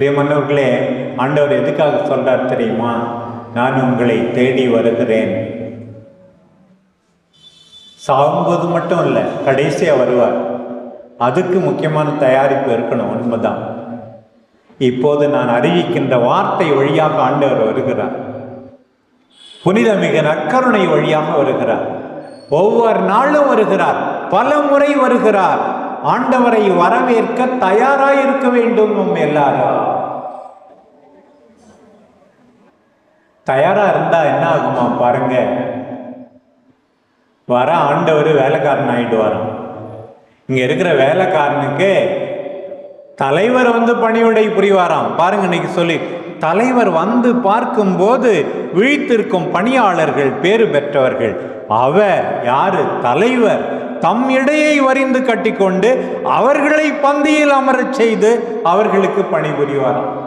பிரியமன்னவர்களே ஆண்டவர் எதுக்காக சொல்றார் தெரியுமா? நான் உங்களை தேடி வருகிறேன். சாகும்போது மட்டும் இல்லை கடைசியாக வருவார். அதுக்கு முக்கியமான தயாரிப்பு இருக்கணும் உண்மைதான். இப்போது நான் அறிவிக்கின்ற வார்த்தை வழியாக ஆண்டவர் வருகிறார். புனித மிக நற்கருணை வழியாக வருகிறார். ஒவ்வொரு நாளும் வருகிறார். பல முறை வருகிறார். ஆண்டவரை வரவேற்க தயாராக இருக்க வேண்டும் நம்ம எல்லாரும். தயாரா இருந்தா என்ன ஆகுமா பாருங்க. வர ஆண்டவர் வேலைக்காரன் ஆயிட்டு வரோம் இங்க இருக்கிற வேலைக்காரனுக்கு தலைவர் வந்து பணிவிடை புரிவாராம். பாருங்க இன்னைக்கு சொல்லி தலைவர் வந்து பார்க்கும்போது விழித்திருக்கும் பணியாளர்கள் பேறு பெற்றவர்கள். அவர் யாரு? தலைவர். தம் இடையை வரிந்து கட்டிக்கொண்டு அவர்களை பந்தியில் அமரச் செய்து அவர்களுக்கு பணிபுரிவாராம்.